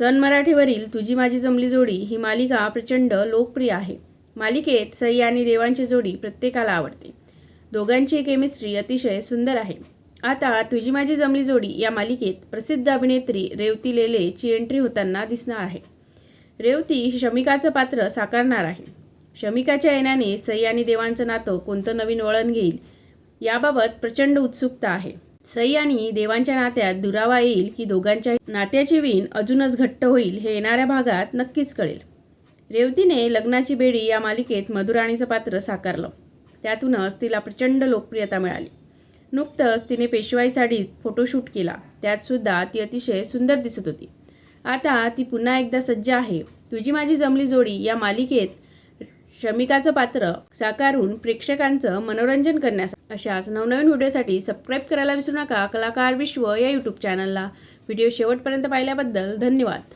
सन मराठीवरील तुझी माझी जमली जोडी ही मालिका प्रचंड लोकप्रिय आहे. मालिकेत सई आणि देवांची जोडी प्रत्येकाला आवडते. दोघांची केमिस्ट्री अतिशय सुंदर आहे. आता तुझी माझी जमली जोडी या मालिकेत प्रसिद्ध अभिनेत्री रेवती लेलेची एंट्री होताना दिसणार आहे. रेवती शमिकाचं पात्र साकारणार आहे. शमिकाच्या येण्याने सई आणि देवांचं नातं कोणतं नवीन वळण घेईल याबाबत प्रचंड उत्सुकता आहे. सई आणि देवांच्या नात्यात दुरावा येईल की दोघांच्या नात्याची वीण अजूनच घट्ट होईल हे येणाऱ्या भागात नक्कीच कळेल. रेवतीने लग्नाची बेडी या मालिकेत मधुराणीचं पात्र साकारलं. त्यातूनच तिला प्रचंड लोकप्रियता मिळाली. नुकतंच तिने पेशवाई साडीत फोटोशूट केला. त्यातसुद्धा ती अतिशय सुंदर दिसत होती. आता ती पुन्हा एकदा सज्ज आहे. तुझी माझी जमली जोडी या मालिकेत श्रमिकाचं पात्र साकारून प्रेक्षकांचं मनोरंजन करण्यास अशाच नवनवीन व्हिडिओसाठी सबस्क्राईब करायला विसरू नका. कलाकार विश्व या यूट्यूब चॅनलला व्हिडिओ शेवटपर्यंत पाहिल्याबद्दल धन्यवाद.